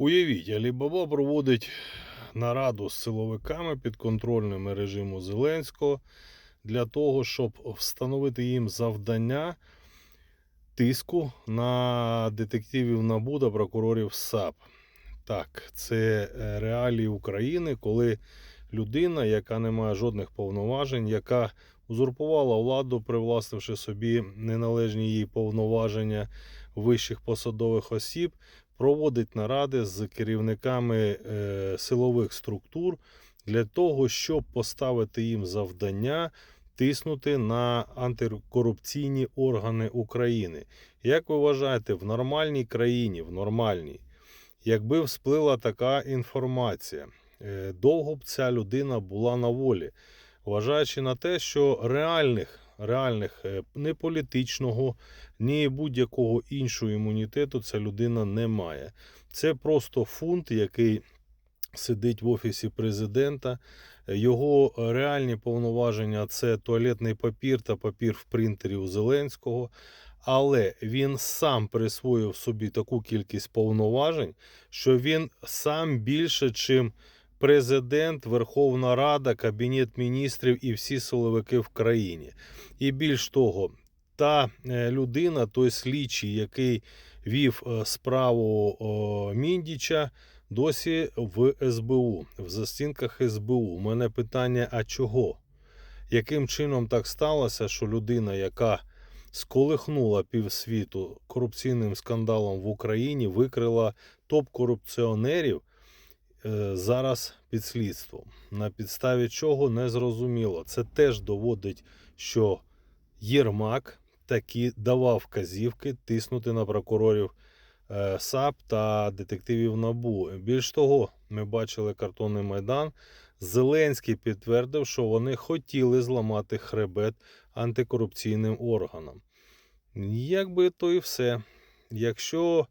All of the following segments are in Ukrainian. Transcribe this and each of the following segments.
Уявіть, Алібаба проводить нараду з силовиками підконтрольними режиму Зеленського для того, щоб встановити їм завдання тиску на детективів НАБУ та прокурорів САП. Так, це е, реалії України, коли людина, яка не має жодних повноважень, яка узурпувала владу, привласнивши собі неналежні їй повноваження вищих посадових осіб, проводить наради з керівниками е, силових структур для того, щоб поставити їм завдання тиснути на антикорупційні органи України. Як ви вважаєте, в нормальній країні, в нормальній, якби всплила така інформація, е, довго б ця людина була на волі, вважаючи на те, що реальних, реальних е, ні політичного, ні будь-якого іншого імунітету ця людина не має. Це просто фунт, який сидить в офісі президента. Його реальні повноваження це туалетний папір та папір в принтері у Зеленського. Але він сам присвоїв собі таку кількість повноважень, що він сам більше, чим президент, Верховна Рада, Кабінет міністрів і всі силовики в країні. І більш того, та е, людина, той слідчий, який вів е, справу Міндіча, досі в СБУ, в застінках СБУ. У мене питання: а чого? Яким чином так сталося, що людина, яка сколихнула півсвіту корупційним скандалом в Україні, викрила топ-корупціонерів е, зараз під слідством? На підставі чого не зрозуміло. Це теж доводить, що Єрмак таки давав вказівки тиснути на прокурорів е, САП та детективів НАБУ. Більш того, ми бачили картонний майдан. Зеленський підтвердив, що вони хотіли зламати хребет антикорупційним органам. Якби то і все. Якщо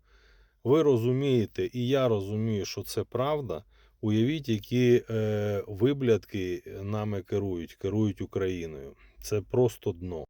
ви розумієте, і я розумію, що це правда, уявіть, які е, виблядки нами керують, керують Україною. Це просто дно.